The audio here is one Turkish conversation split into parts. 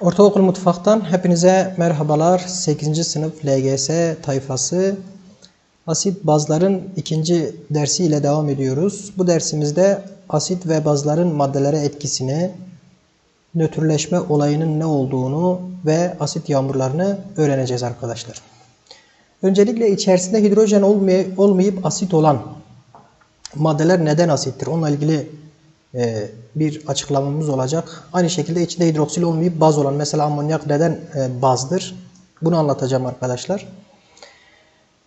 Ortaokul Mutfak'tan hepinize merhabalar. 8. sınıf LGS tayfası. Asit bazların ikinci dersi ile devam ediyoruz. Bu dersimizde asit ve bazların maddelere etkisini, nötrleşme olayının ne olduğunu ve asit yağmurlarını öğreneceğiz arkadaşlar. Öncelikle içerisinde hidrojen olmay- olmayıp asit olan maddeler neden asittir? Onunla ilgili bir açıklamamız olacak. Aynı şekilde içinde hidroksil olmayıp baz olan mesela amonyak neden e, bazdır? Bunu anlatacağım arkadaşlar.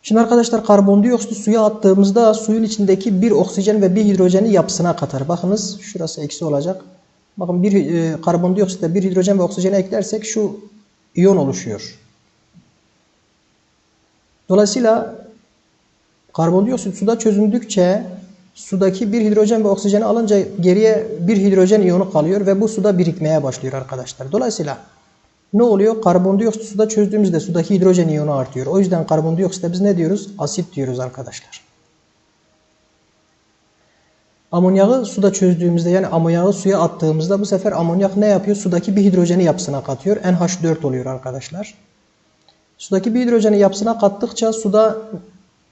Şimdi arkadaşlar karbondioksiti suya attığımızda suyun içindeki bir oksijen ve bir hidrojeni yapısına katar. Bakınız şurası eksi olacak. Bakın bir e, karbondioksitte bir hidrojen ve oksijeni eklersek şu iyon oluşuyor. Dolayısıyla karbondioksit suda çözündükçe sudaki bir hidrojen ve oksijeni alınca geriye bir hidrojen iyonu kalıyor ve bu suda birikmeye başlıyor arkadaşlar. Dolayısıyla ne oluyor? Karbondioksit suda çözdüğümüzde sudaki hidrojen iyonu artıyor. O yüzden karbondioksite biz ne diyoruz? Asit diyoruz arkadaşlar. Amonyağı suda çözdüğümüzde yani amonyağı suya attığımızda bu sefer amonyak ne yapıyor? Sudaki bir hidrojeni yapısına katıyor. NH4 oluyor arkadaşlar. Sudaki bir hidrojeni yapısına kattıkça suda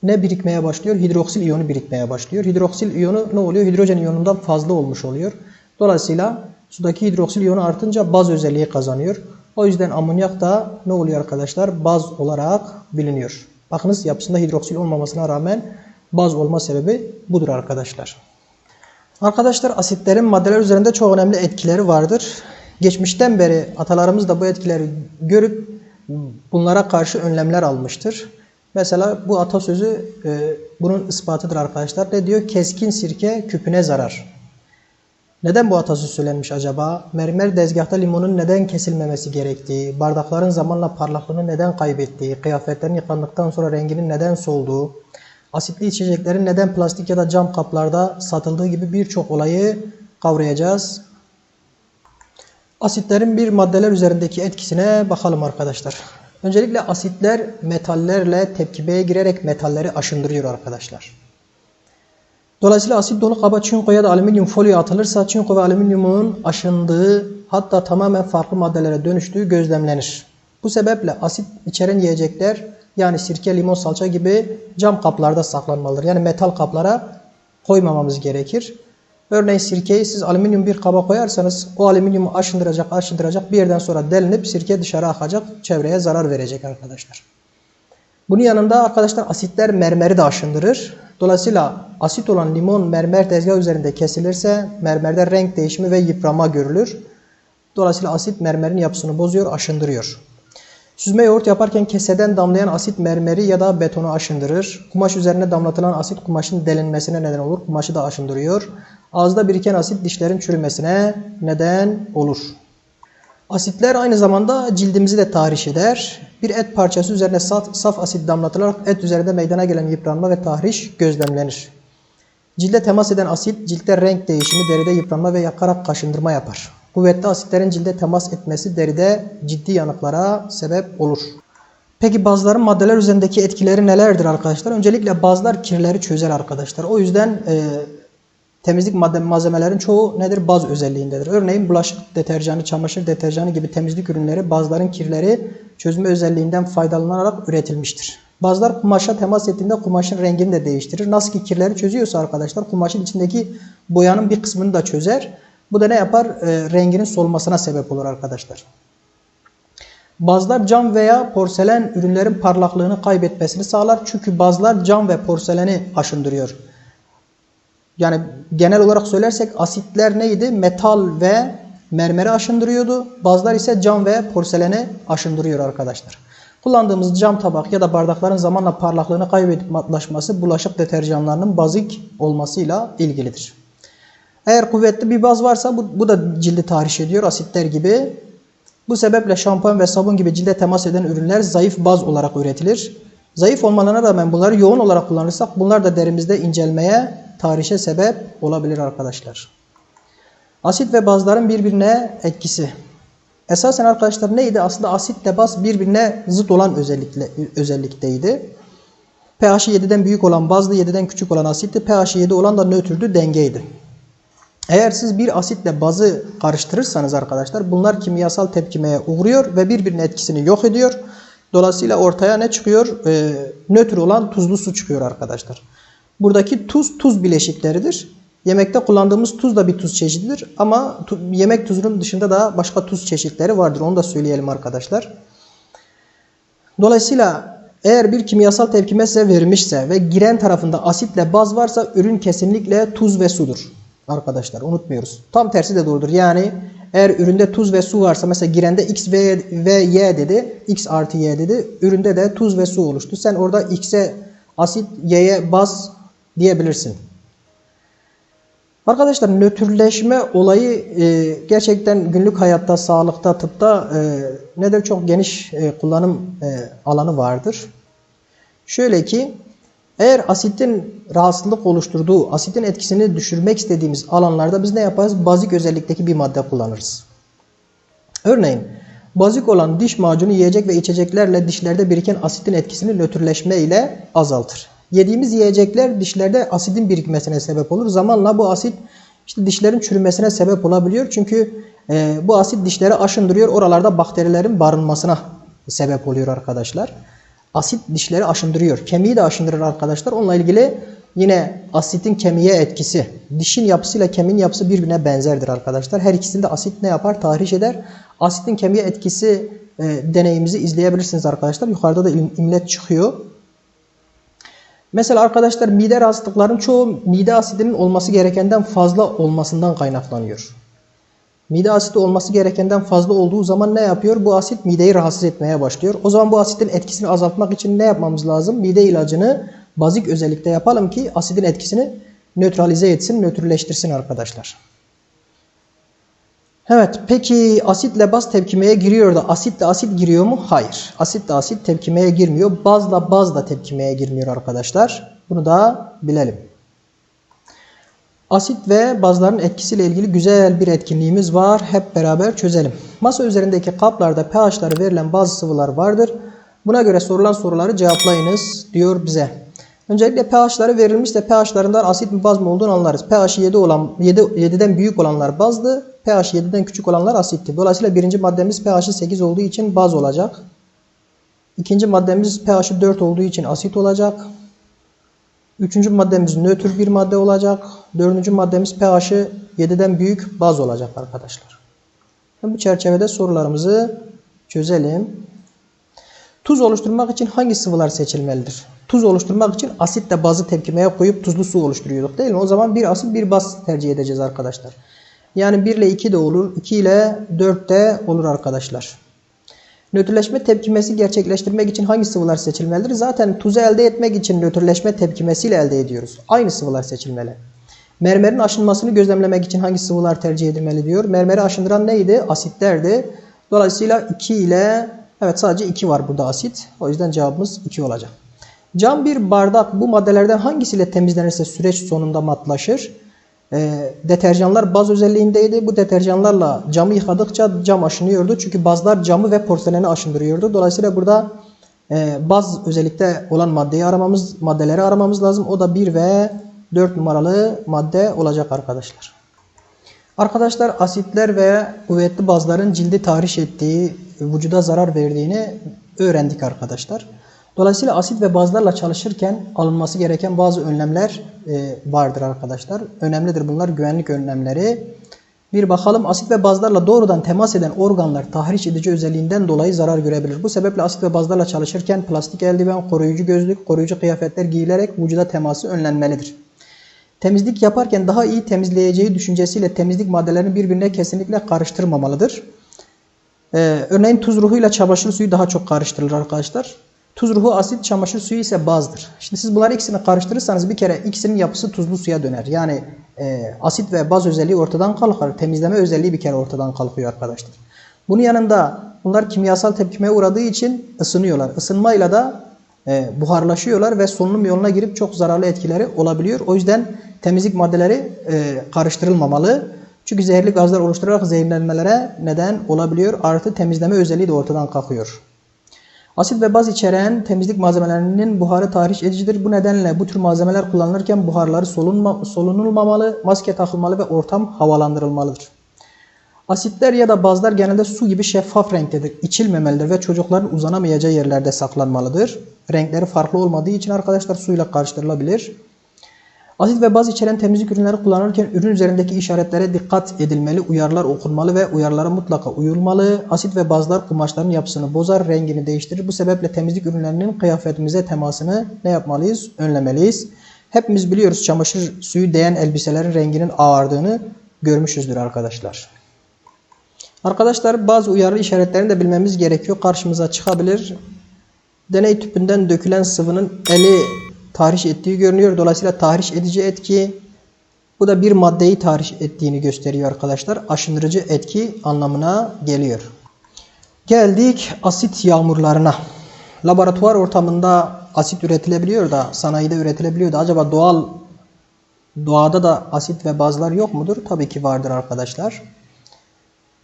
ne birikmeye başlıyor? Hidroksil iyonu birikmeye başlıyor. Hidroksil iyonu ne oluyor? Hidrojen iyonundan fazla olmuş oluyor. Dolayısıyla sudaki hidroksil iyonu artınca baz özelliği kazanıyor. O yüzden amonyak da ne oluyor arkadaşlar? Baz olarak biliniyor. Bakınız yapısında hidroksil olmamasına rağmen baz olma sebebi budur arkadaşlar. Arkadaşlar asitlerin maddeler üzerinde çok önemli etkileri vardır. Geçmişten beri atalarımız da bu etkileri görüp bunlara karşı önlemler almıştır. Mesela bu atasözü e, bunun ispatıdır arkadaşlar. Ne diyor? Keskin sirke küpüne zarar. Neden bu atasözü söylenmiş acaba? Mermer dezgahta limonun neden kesilmemesi gerektiği, bardakların zamanla parlaklığını neden kaybettiği, kıyafetlerin yıkandıktan sonra renginin neden solduğu, asitli içeceklerin neden plastik ya da cam kaplarda satıldığı gibi birçok olayı kavrayacağız. Asitlerin bir maddeler üzerindeki etkisine bakalım arkadaşlar. Öncelikle asitler metallerle tepkimeye girerek metalleri aşındırıyor arkadaşlar. Dolayısıyla asit dolu kaba çinko ya da alüminyum folyo atılırsa çinko ve alüminyumun aşındığı hatta tamamen farklı maddelere dönüştüğü gözlemlenir. Bu sebeple asit içeren yiyecekler yani sirke, limon, salça gibi cam kaplarda saklanmalıdır. Yani metal kaplara koymamamız gerekir. Örneğin sirkeyi siz alüminyum bir kaba koyarsanız o alüminyumu aşındıracak, aşındıracak bir yerden sonra delinip sirke dışarı akacak, çevreye zarar verecek arkadaşlar. Bunun yanında arkadaşlar asitler mermeri de aşındırır. Dolayısıyla asit olan limon mermer tezgah üzerinde kesilirse mermerde renk değişimi ve yıprama görülür. Dolayısıyla asit mermerin yapısını bozuyor, aşındırıyor. Süzme yoğurt yaparken keseden damlayan asit mermeri ya da betonu aşındırır. Kumaş üzerine damlatılan asit kumaşın delinmesine neden olur. Kumaşı da aşındırıyor. Ağızda biriken asit dişlerin çürümesine neden olur. Asitler aynı zamanda cildimizi de tahriş eder. Bir et parçası üzerine saf, saf asit damlatılarak et üzerinde meydana gelen yıpranma ve tahriş gözlemlenir. Cilde temas eden asit ciltte renk değişimi, deride yıpranma ve yakarak kaşındırma yapar. Kuvvetli asitlerin cilde temas etmesi deride ciddi yanıklara sebep olur. Peki bazıların maddeler üzerindeki etkileri nelerdir arkadaşlar? Öncelikle bazılar kirleri çözer arkadaşlar. O yüzden e, temizlik madde malzemelerin çoğu nedir? Baz özelliğindedir. Örneğin bulaşık deterjanı, çamaşır deterjanı gibi temizlik ürünleri bazıların kirleri çözme özelliğinden faydalanarak üretilmiştir. Bazılar kumaşa temas ettiğinde kumaşın rengini de değiştirir. Nasıl ki kirleri çözüyorsa arkadaşlar kumaşın içindeki boyanın bir kısmını da çözer. Bu da ne yapar? E, renginin solmasına sebep olur arkadaşlar. Bazılar cam veya porselen ürünlerin parlaklığını kaybetmesini sağlar. Çünkü bazılar cam ve porseleni aşındırıyor. Yani genel olarak söylersek asitler neydi? Metal ve mermeri aşındırıyordu. Bazılar ise cam ve porseleni aşındırıyor arkadaşlar. Kullandığımız cam tabak ya da bardakların zamanla parlaklığını kaybedip matlaşması bulaşık deterjanlarının bazik olmasıyla ilgilidir. Eğer kuvvetli bir baz varsa bu, bu da cildi tahriş ediyor asitler gibi. Bu sebeple şampuan ve sabun gibi cilde temas eden ürünler zayıf baz olarak üretilir. Zayıf olmalarına rağmen bunları yoğun olarak kullanırsak bunlar da derimizde incelmeye, tahrişe sebep olabilir arkadaşlar. Asit ve bazların birbirine etkisi. Esasen arkadaşlar neydi? Aslında asitle baz birbirine zıt olan özellikle, özellikteydi. pH'i 7'den büyük olan bazlı 7'den küçük olan asitti. pH'i 7 olan da nötrdü, dengeydi. Eğer siz bir asitle bazı karıştırırsanız arkadaşlar bunlar kimyasal tepkimeye uğruyor ve birbirinin etkisini yok ediyor. Dolayısıyla ortaya ne çıkıyor? Ee, nötr olan tuzlu su çıkıyor arkadaşlar. Buradaki tuz tuz bileşikleridir. Yemekte kullandığımız tuz da bir tuz çeşididir ama tu- yemek tuzunun dışında da başka tuz çeşitleri vardır. Onu da söyleyelim arkadaşlar. Dolayısıyla eğer bir kimyasal tepkime size verilmişse ve giren tarafında asitle baz varsa ürün kesinlikle tuz ve sudur. Arkadaşlar unutmuyoruz. Tam tersi de doğrudur. Yani eğer üründe tuz ve su varsa mesela girende x ve, ve y dedi. x artı y dedi. Üründe de tuz ve su oluştu. Sen orada x'e asit y'ye baz diyebilirsin. Arkadaşlar nötrleşme olayı e, gerçekten günlük hayatta, sağlıkta, tıpta e, nedir çok geniş e, kullanım e, alanı vardır. Şöyle ki eğer asitin rahatsızlık oluşturduğu, asitin etkisini düşürmek istediğimiz alanlarda biz ne yaparız? Bazik özellikteki bir madde kullanırız. Örneğin bazik olan diş macunu yiyecek ve içeceklerle dişlerde biriken asitin etkisini nötrleşme ile azaltır. Yediğimiz yiyecekler dişlerde asidin birikmesine sebep olur. Zamanla bu asit işte dişlerin çürümesine sebep olabiliyor. Çünkü e, bu asit dişleri aşındırıyor. Oralarda bakterilerin barınmasına sebep oluyor arkadaşlar. Asit dişleri aşındırıyor. Kemiği de aşındırır arkadaşlar. Onunla ilgili yine asitin kemiğe etkisi. Dişin yapısıyla kemiğin yapısı birbirine benzerdir arkadaşlar. Her ikisinde asit ne yapar? Tahriş eder. Asitin kemiğe etkisi e, deneyimizi izleyebilirsiniz arkadaşlar. Yukarıda da im- imlet çıkıyor. Mesela arkadaşlar mide rahatsızlıkların çoğu mide asidinin olması gerekenden fazla olmasından kaynaklanıyor. Mide asidi olması gerekenden fazla olduğu zaman ne yapıyor? Bu asit mideyi rahatsız etmeye başlıyor. O zaman bu asitin etkisini azaltmak için ne yapmamız lazım? Mide ilacını bazik özellikle yapalım ki asidin etkisini nötralize etsin, nötrleştirsin arkadaşlar. Evet, peki asitle baz tepkimeye giriyor da asitle asit giriyor mu? Hayır. Asitle asit tepkimeye girmiyor. Bazla baz da tepkimeye girmiyor arkadaşlar. Bunu da bilelim. Asit ve bazların etkisiyle ilgili güzel bir etkinliğimiz var. Hep beraber çözelim. Masa üzerindeki kaplarda pH'ları verilen bazı sıvılar vardır. Buna göre sorulan soruları cevaplayınız diyor bize. Öncelikle pH'ları verilmişse pH'larından asit mi baz mı olduğunu anlarız. pH 7 olan 7 7'den büyük olanlar bazdı. pH 7'den küçük olanlar asitti. Dolayısıyla birinci maddemiz pH'i 8 olduğu için baz olacak. İkinci maddemiz pH'i 4 olduğu için asit olacak. Üçüncü maddemiz nötr bir madde olacak. Dördüncü maddemiz pH'i 7'den büyük baz olacak arkadaşlar. Bu çerçevede sorularımızı çözelim. Tuz oluşturmak için hangi sıvılar seçilmelidir? Tuz oluşturmak için asitle bazı tepkimeye koyup tuzlu su oluşturuyorduk değil mi? O zaman bir asit bir baz tercih edeceğiz arkadaşlar. Yani 1 ile 2 de olur, 2 ile 4 de olur arkadaşlar. Nötrleşme tepkimesi gerçekleştirmek için hangi sıvılar seçilmelidir? Zaten tuzu elde etmek için nötrleşme tepkimesiyle elde ediyoruz. Aynı sıvılar seçilmeli. Mermerin aşınmasını gözlemlemek için hangi sıvılar tercih edilmeli diyor. Mermeri aşındıran neydi? Asitlerdi. Dolayısıyla 2 ile evet sadece 2 var burada asit. O yüzden cevabımız 2 olacak. Cam bir bardak bu maddelerden hangisiyle temizlenirse süreç sonunda matlaşır? E, deterjanlar baz özelliğindeydi. Bu deterjanlarla camı yıkadıkça cam aşınıyordu. Çünkü bazlar camı ve porseleni aşındırıyordu. Dolayısıyla burada e, baz özellikte olan maddeyi aramamız, maddeleri aramamız lazım. O da 1 ve 4 numaralı madde olacak arkadaşlar. Arkadaşlar asitler ve kuvvetli bazların cildi tahriş ettiği, vücuda zarar verdiğini öğrendik arkadaşlar. Dolayısıyla asit ve bazlarla çalışırken alınması gereken bazı önlemler e, vardır arkadaşlar. Önemlidir bunlar güvenlik önlemleri. Bir bakalım asit ve bazlarla doğrudan temas eden organlar tahriş edici özelliğinden dolayı zarar görebilir. Bu sebeple asit ve bazlarla çalışırken plastik eldiven, koruyucu gözlük, koruyucu kıyafetler giyilerek vücuda teması önlenmelidir. Temizlik yaparken daha iyi temizleyeceği düşüncesiyle temizlik maddelerini birbirine kesinlikle karıştırmamalıdır. Ee, örneğin tuz ruhuyla çamaşır suyu daha çok karıştırılır arkadaşlar. Tuz ruhu asit, çamaşır suyu ise bazdır. Şimdi siz bunları ikisini karıştırırsanız bir kere ikisinin yapısı tuzlu suya döner. Yani e, asit ve baz özelliği ortadan kalkar. Temizleme özelliği bir kere ortadan kalkıyor arkadaşlar. Bunun yanında bunlar kimyasal tepkimeye uğradığı için ısınıyorlar. Isınmayla da e, buharlaşıyorlar ve solunum yoluna girip çok zararlı etkileri olabiliyor. O yüzden temizlik maddeleri e, karıştırılmamalı. Çünkü zehirli gazlar oluşturarak zehirlenmelere neden olabiliyor. Artı temizleme özelliği de ortadan kalkıyor. Asit ve baz içeren temizlik malzemelerinin buharı tahriş edicidir. Bu nedenle bu tür malzemeler kullanılırken buharları solunma, solunulmamalı, maske takılmalı ve ortam havalandırılmalıdır. Asitler ya da bazlar genelde su gibi şeffaf renktedir. İçilmemelidir ve çocukların uzanamayacağı yerlerde saklanmalıdır. Renkleri farklı olmadığı için arkadaşlar suyla karıştırılabilir. Asit ve baz içeren temizlik ürünleri kullanırken ürün üzerindeki işaretlere dikkat edilmeli, uyarılar okunmalı ve uyarılara mutlaka uyulmalı. Asit ve bazlar kumaşların yapısını bozar, rengini değiştirir. Bu sebeple temizlik ürünlerinin kıyafetimize temasını ne yapmalıyız? Önlemeliyiz. Hepimiz biliyoruz çamaşır suyu değen elbiselerin renginin ağardığını görmüşüzdür arkadaşlar. Arkadaşlar bazı uyarı işaretlerini de bilmemiz gerekiyor. Karşımıza çıkabilir. Deney tüpünden dökülen sıvının eli tahriş ettiği görünüyor. Dolayısıyla tahriş edici etki bu da bir maddeyi tahriş ettiğini gösteriyor arkadaşlar. Aşındırıcı etki anlamına geliyor. Geldik asit yağmurlarına. Laboratuvar ortamında asit üretilebiliyor da sanayide üretilebiliyor da acaba doğal doğada da asit ve bazlar yok mudur? Tabii ki vardır arkadaşlar.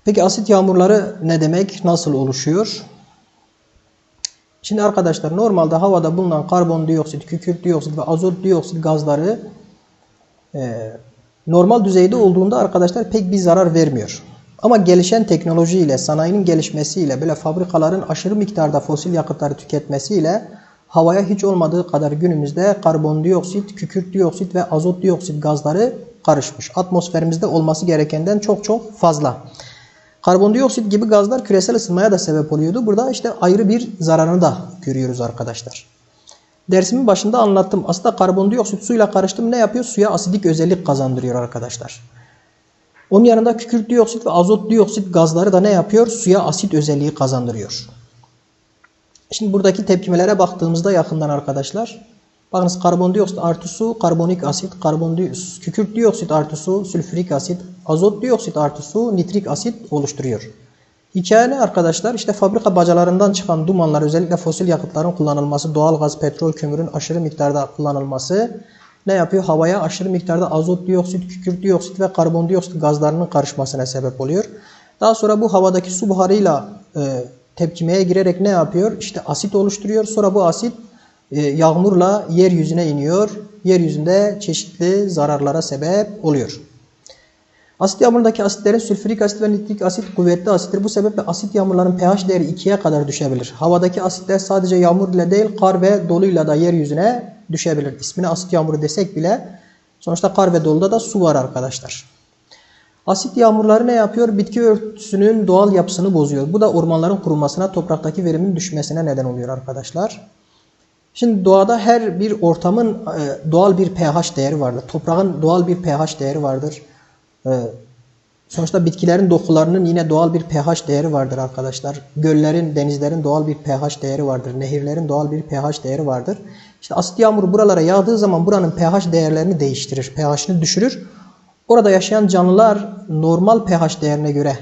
Peki asit yağmurları ne demek? Nasıl oluşuyor? Şimdi arkadaşlar normalde havada bulunan karbondioksit, kükürt dioksit ve azot dioksit gazları e, normal düzeyde olduğunda arkadaşlar pek bir zarar vermiyor. Ama gelişen teknolojiyle, sanayinin gelişmesiyle, böyle fabrikaların aşırı miktarda fosil yakıtları tüketmesiyle havaya hiç olmadığı kadar günümüzde karbondioksit, kükürt dioksit ve azot dioksit gazları karışmış. Atmosferimizde olması gerekenden çok çok fazla. Karbondioksit gibi gazlar küresel ısınmaya da sebep oluyordu. Burada işte ayrı bir zararını da görüyoruz arkadaşlar. Dersimin başında anlattım. Aslında karbondioksit suyla karıştım ne yapıyor? Suya asidik özellik kazandırıyor arkadaşlar. Onun yanında kükürt dioksit ve azot dioksit gazları da ne yapıyor? Suya asit özelliği kazandırıyor. Şimdi buradaki tepkimelere baktığımızda yakından arkadaşlar. Bakınız karbondioksit artı su, karbonik asit, karbondioksit, kükürt dioksit artı su, sülfürik asit, azot dioksit artı su, nitrik asit oluşturuyor. Hikaye arkadaşlar? İşte fabrika bacalarından çıkan dumanlar özellikle fosil yakıtların kullanılması, doğal gaz, petrol, kömürün aşırı miktarda kullanılması ne yapıyor? Havaya aşırı miktarda azot dioksit, kükürt dioksit ve karbondioksit gazlarının karışmasına sebep oluyor. Daha sonra bu havadaki su buharıyla e, tepkimeye girerek ne yapıyor? İşte asit oluşturuyor. Sonra bu asit yağmurla yeryüzüne iniyor. Yeryüzünde çeşitli zararlara sebep oluyor. Asit yağmurundaki asitlerin sülfürik asit ve nitrik asit kuvvetli asittir. Bu sebeple asit yağmurların pH değeri 2'ye kadar düşebilir. Havadaki asitler sadece yağmur ile değil kar ve doluyla da yeryüzüne düşebilir. İsmini asit yağmuru desek bile sonuçta kar ve doluda da su var arkadaşlar. Asit yağmurları ne yapıyor? Bitki örtüsünün doğal yapısını bozuyor. Bu da ormanların kurumasına, topraktaki verimin düşmesine neden oluyor arkadaşlar. Şimdi doğada her bir ortamın e, doğal bir pH değeri vardır. Toprağın doğal bir pH değeri vardır. E, sonuçta bitkilerin dokularının yine doğal bir pH değeri vardır arkadaşlar. Göllerin, denizlerin doğal bir pH değeri vardır. Nehirlerin doğal bir pH değeri vardır. İşte asit yağmuru buralara yağdığı zaman buranın pH değerlerini değiştirir. pH'ini düşürür. Orada yaşayan canlılar normal pH değerine göre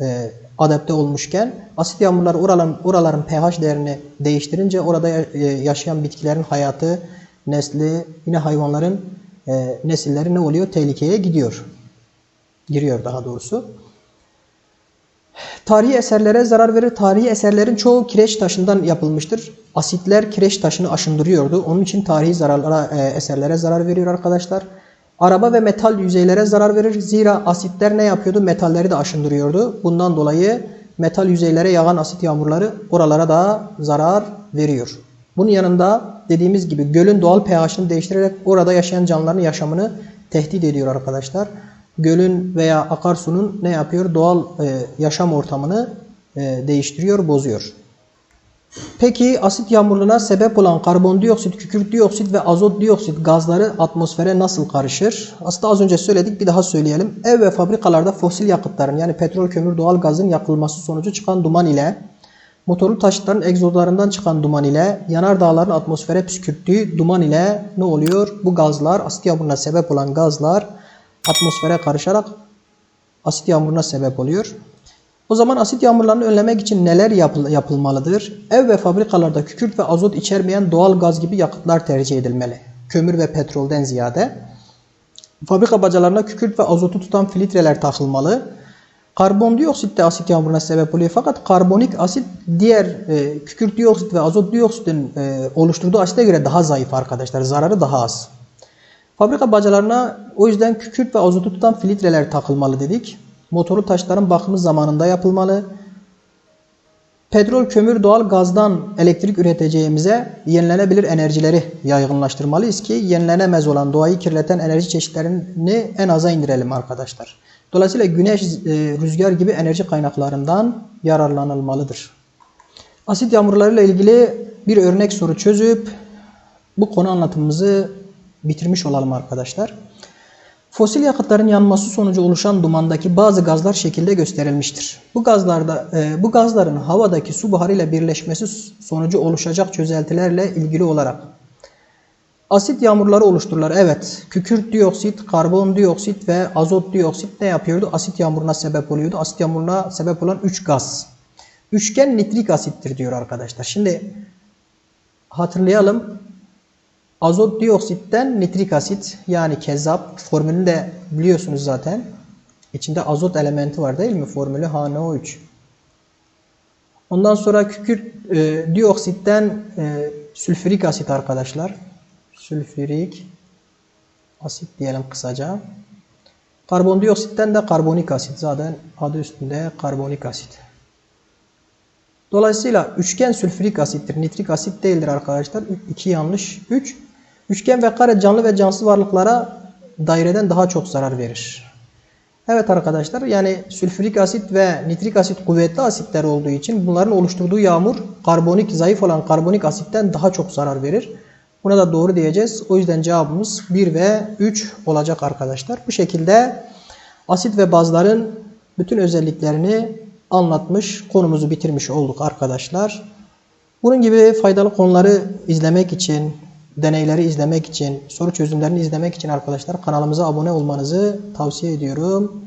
e, adapte olmuşken asit yağmurlar oraların, oraların pH değerini değiştirince orada e, yaşayan bitkilerin hayatı, nesli, yine hayvanların e, nesilleri ne oluyor? Tehlikeye gidiyor. Giriyor daha doğrusu. Tarihi eserlere zarar verir. Tarihi eserlerin çoğu kireç taşından yapılmıştır. Asitler kireç taşını aşındırıyordu. Onun için tarihi zararlara, e, eserlere zarar veriyor arkadaşlar. Araba ve metal yüzeylere zarar verir. Zira asitler ne yapıyordu? Metalleri de aşındırıyordu. Bundan dolayı metal yüzeylere yağan asit yağmurları oralara da zarar veriyor. Bunun yanında dediğimiz gibi gölün doğal pH'ını değiştirerek orada yaşayan canlıların yaşamını tehdit ediyor arkadaşlar. Gölün veya akarsunun ne yapıyor? Doğal e, yaşam ortamını e, değiştiriyor, bozuyor. Peki asit yağmurluğuna sebep olan karbondioksit, kükürt dioksit ve azot dioksit gazları atmosfere nasıl karışır? Aslında az önce söyledik bir daha söyleyelim. Ev ve fabrikalarda fosil yakıtların yani petrol, kömür, doğal gazın yakılması sonucu çıkan duman ile motorlu taşıtların egzozlarından çıkan duman ile yanardağların atmosfere püskürttüğü duman ile ne oluyor? Bu gazlar asit yağmuruna sebep olan gazlar atmosfere karışarak asit yağmuruna sebep oluyor. O zaman asit yağmurlarını önlemek için neler yapıl yapılmalıdır? Ev ve fabrikalarda kükürt ve azot içermeyen doğal gaz gibi yakıtlar tercih edilmeli. Kömür ve petrolden ziyade. Fabrika bacalarına kükürt ve azotu tutan filtreler takılmalı. Karbondioksit de asit yağmuruna sebep oluyor. Fakat karbonik asit diğer e, kükürt dioksit ve azot dioksitin e, oluşturduğu asite göre daha zayıf arkadaşlar. Zararı daha az. Fabrika bacalarına o yüzden kükürt ve azotu tutan filtreler takılmalı dedik. Motorlu taşların bakımı zamanında yapılmalı. Petrol, kömür, doğal gazdan elektrik üreteceğimize yenilenebilir enerjileri yaygınlaştırmalıyız ki yenilenemez olan doğayı kirleten enerji çeşitlerini en aza indirelim arkadaşlar. Dolayısıyla güneş, e, rüzgar gibi enerji kaynaklarından yararlanılmalıdır. Asit yağmurlarıyla ilgili bir örnek soru çözüp bu konu anlatımımızı bitirmiş olalım arkadaşlar. Fosil yakıtların yanması sonucu oluşan dumandaki bazı gazlar şekilde gösterilmiştir. Bu gazlarda e, bu gazların havadaki su buharı ile birleşmesi sonucu oluşacak çözeltilerle ilgili olarak asit yağmurları oluştururlar. Evet, kükürt dioksit, karbondioksit ve azot dioksit ne yapıyordu? Asit yağmuruna sebep oluyordu. Asit yağmuruna sebep olan 3 gaz. Üçgen nitrik asittir diyor arkadaşlar. Şimdi hatırlayalım. Azot dioksitten nitrik asit yani kezzap formülünü de biliyorsunuz zaten. İçinde azot elementi var değil mi? Formülü HNO3. Ondan sonra kükürt e, dioksitten e, sülfürik asit arkadaşlar. Sülfürik asit diyelim kısaca. Karbondioksitten de karbonik asit. Zaten adı üstünde karbonik asit. Dolayısıyla üçgen sülfürik asittir. Nitrik asit değildir arkadaşlar. 2 yanlış. 3. Üçgen ve kare canlı ve cansız varlıklara daireden daha çok zarar verir. Evet arkadaşlar yani sülfürik asit ve nitrik asit kuvvetli asitler olduğu için bunların oluşturduğu yağmur karbonik zayıf olan karbonik asitten daha çok zarar verir. Buna da doğru diyeceğiz. O yüzden cevabımız 1 ve 3 olacak arkadaşlar. Bu şekilde asit ve bazların bütün özelliklerini anlatmış, konumuzu bitirmiş olduk arkadaşlar. Bunun gibi faydalı konuları izlemek için, deneyleri izlemek için, soru çözümlerini izlemek için arkadaşlar kanalımıza abone olmanızı tavsiye ediyorum.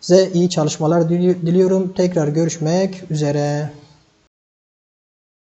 Size iyi çalışmalar diliyorum. Tekrar görüşmek üzere.